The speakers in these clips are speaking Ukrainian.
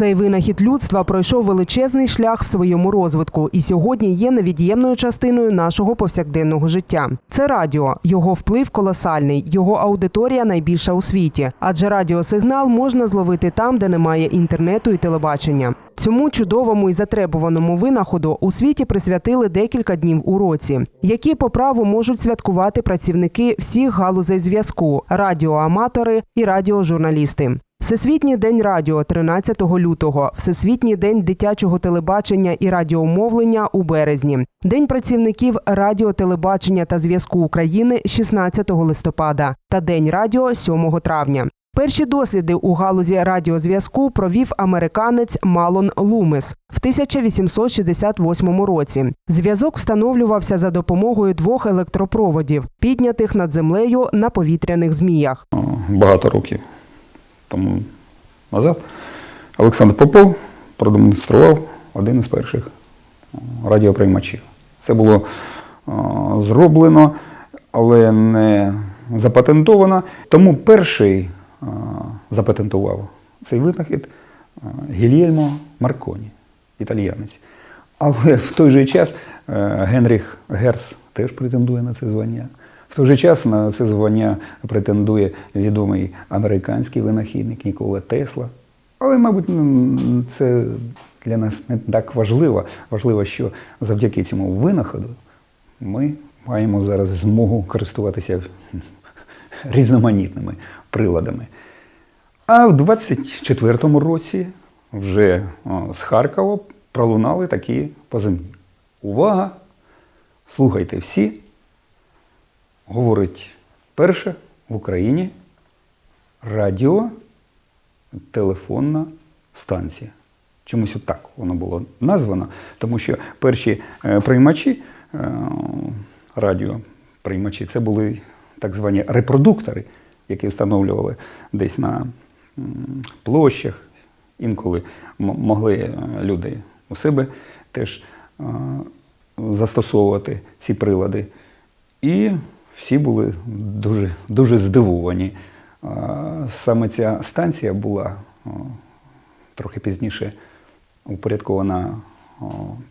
Цей винахід людства пройшов величезний шлях в своєму розвитку і сьогодні є невід'ємною частиною нашого повсякденного життя. Це радіо. Його вплив колосальний, його аудиторія найбільша у світі, адже радіосигнал можна зловити там, де немає інтернету і телебачення. Цьому чудовому і затребуваному винаходу у світі присвятили декілька днів у році, які по праву можуть святкувати працівники всіх галузей зв'язку, радіоаматори і радіожурналісти. Всесвітній день радіо 13 лютого, Всесвітній день дитячого телебачення і радіомовлення у березні, День працівників радіо, телебачення та зв'язку України 16 листопада та День радіо 7 травня. Перші досліди у галузі радіозв'язку провів американець Малон Лумес в 1868 році. Зв'язок встановлювався за допомогою двох електропроводів, піднятих над землею на повітряних зміях. багато років тому назад Олександр Попов продемонстрував один із перших е, радіоприймачів. Це було е, зроблено, але не запатентовано. Тому перший е, запатентував цей винахід Гільєльмо Марконі, італіянець. Але в той же час Генріх Герц теж претендує на це звання. В той же час на це звання претендує відомий американський винахідник Нікола Тесла. Але, мабуть, це для нас не так важливо. Важливо, що завдяки цьому винаходу ми маємо зараз змогу користуватися різноманітними приладами. А в 24-му році вже з Харкова пролунали такі позивні. Увага! Слухайте всі. Говорить перше в Україні радіо телефонна станція. Чомусь отак воно було названо, тому що перші е, приймачі, е, радіоприймачі, це були так звані репродуктори, які встановлювали десь на площах. Інколи могли е, люди у себе теж застосовувати ці прилади. І всі були дуже, дуже здивовані. Саме ця станція була трохи пізніше упорядкована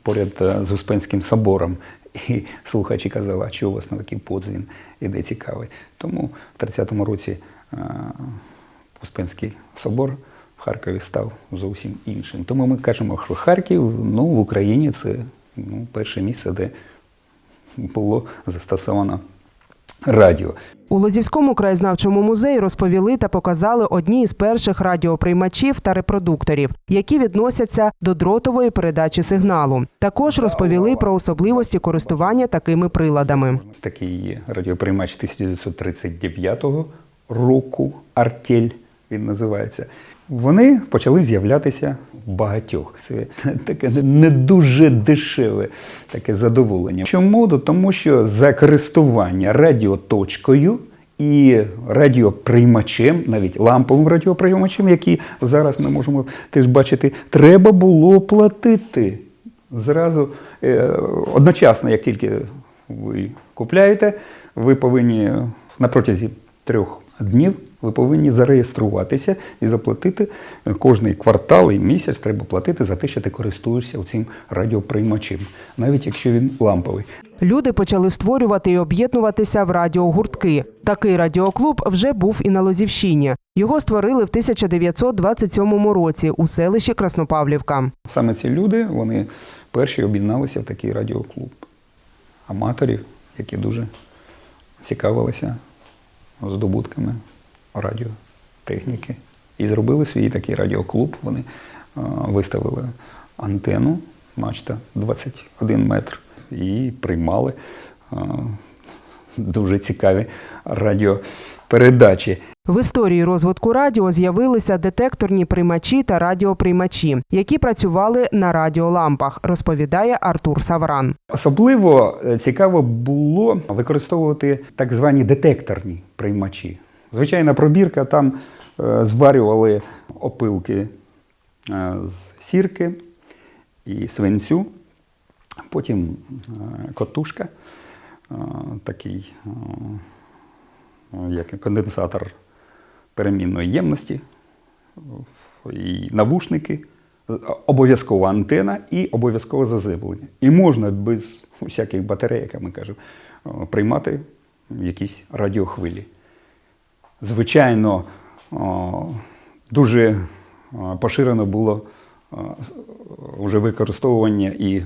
поряд е, з Успенським собором. І слухачі казали, а чого у вас на такий подзвін іде цікавий. Тому в 30-му році е, Успенський собор в Харкові став зовсім іншим. Тому ми кажемо, що Харків ну, в Україні це ну, перше місце, де було застосовано радіо. У Лозівському краєзнавчому музеї розповіли та показали одні із перших радіоприймачів та репродукторів, які відносяться до дротової передачі сигналу. Також розповіли про особливості користування такими приладами. Такий радіоприймач 1939 року, Артель він називається. Вони почали з'являтися багатьох. Це таке не дуже дешеве таке задоволення. Чому? Тому що за користування радіоточкою і радіоприймачем, навіть ламповим радіоприймачем, який зараз ми можемо теж бачити, треба було платити. Зразу е, одночасно, як тільки ви купляєте, ви повинні на протязі трьох днів ви повинні зареєструватися і заплатити е, кожний квартал і місяць треба платити за те, що ти користуєшся цим радіоприймачем, навіть якщо він ламповий. Люди почали створювати і об'єднуватися в радіогуртки. Такий радіоклуб вже був і на Лозівщині. Його створили в 1927 році у селищі Краснопавлівка. Саме ці люди вони перші об'єдналися в такий радіоклуб аматорів, які дуже цікавилися здобутками радіотехніки. І зробили свій такий радіоклуб. Вони е, виставили антенну, мачта 21 метр, і приймали е, дуже цікаві радіопередачі. В історії розвитку радіо з'явилися детекторні приймачі та радіоприймачі, які працювали на радіолампах, розповідає Артур Савран. Особливо е, цікаво було використовувати так звані детекторні приймачі. Звичайна пробірка там е, зварювали опилки е, з сірки і свинцю, потім е, котушка, такий як конденсатор перемінної ємності, і навушники обов'язкова антена і обов'язкове заземлення. І можна без всяких батарей, як ми кажемо, приймати якісь радіохвилі. Звичайно, дуже поширено було вже використовування і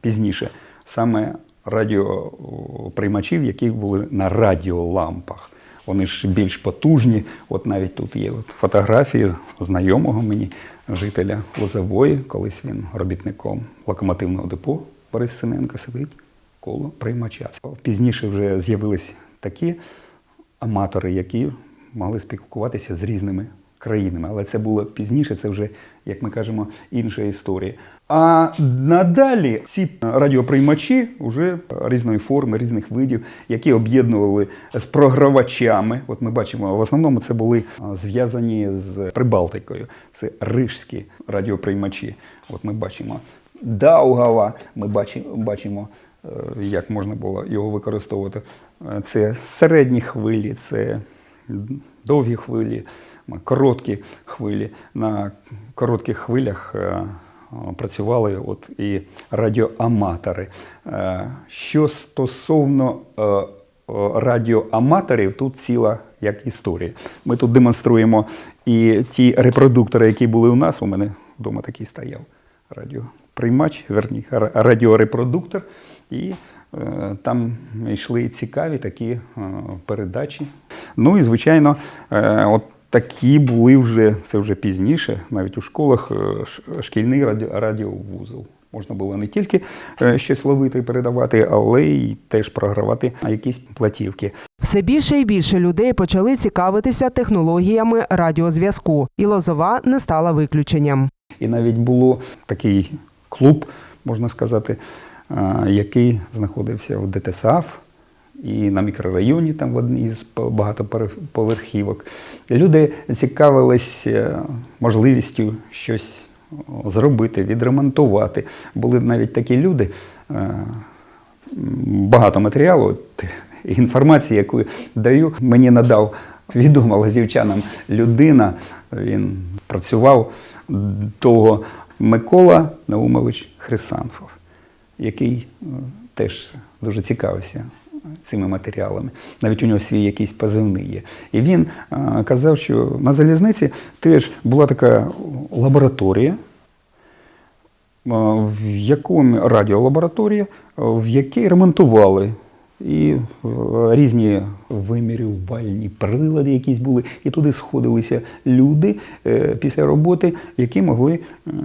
пізніше саме радіоприймачів, які були на радіолампах. Вони ж більш потужні. От навіть тут є от фотографії знайомого мені жителя Лозової, колись він робітником локомотивного депо Борис Синенко сидить коло приймача. Пізніше вже з'явились такі аматори, які могли спілкуватися з різними країнами. Але це було пізніше, це вже, як ми кажемо, інша історія. А надалі ці радіоприймачі вже різної форми, різних видів, які об'єднували з програвачами. От ми бачимо, в основному це були зв'язані з Прибалтикою. Це рижські радіоприймачі. От ми бачимо Даугава, ми бачимо, як можна було його використовувати. Е, Це середні хвилі, це довгі хвилі, короткі хвилі. На коротких хвилях е, працювали от і радіоаматори. Е, Що стосовно е, радіоаматорів, тут ціла як історія. Ми тут демонструємо і ті репродуктори, які були у нас. У мене вдома такий стояв радіоприймач, верні, радіорепродуктор. І е, там йшли цікаві такі е, передачі. Ну і звичайно, е, от такі були вже, це вже пізніше, навіть у школах е, шкільний раді, радіовузол. Можна було не тільки щось ловити і передавати, але й теж програвати якісь платівки. Все більше і більше людей почали цікавитися технологіями радіозв'язку, і Лозова не стала виключенням. І навіть було такий клуб, можна сказати, який знаходився в ДТСАФ і на мікрорайоні, там в одній з по- багатоповерхівок. Люди цікавились е, можливістю щось зробити, відремонтувати. Були навіть такі люди, е, багато матеріалу, інформації, яку даю, мені надав відома лазівчанам людина. Він працював того Микола Наумович Хрисанфов, який е, теж дуже цікавився цими матеріалами. Навіть у нього свій якийсь позивний є. І він е, казав, що на залізниці теж була така лабораторія, е, в якому радіолабораторія, в якій ремонтували і різні вимірювальні прилади якісь були, і туди сходилися люди після роботи, які могли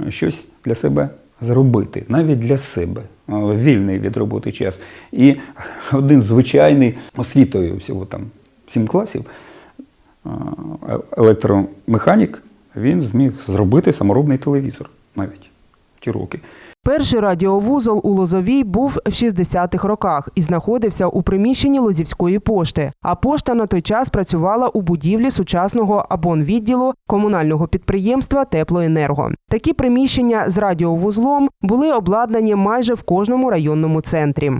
щось для себе зробити, навіть для себе, вільний від роботи час. І один звичайний освітою всього там сім класів електромеханік, він зміг зробити саморобний телевізор навіть в ті роки. Перший радіовузол у Лозовій був в 60-х роках і знаходився у приміщенні Лозівської пошти. А пошта на той час працювала у будівлі сучасного абонвідділу комунального підприємства Теплоенерго. Такі приміщення з радіовузлом були обладнані майже в кожному районному центрі.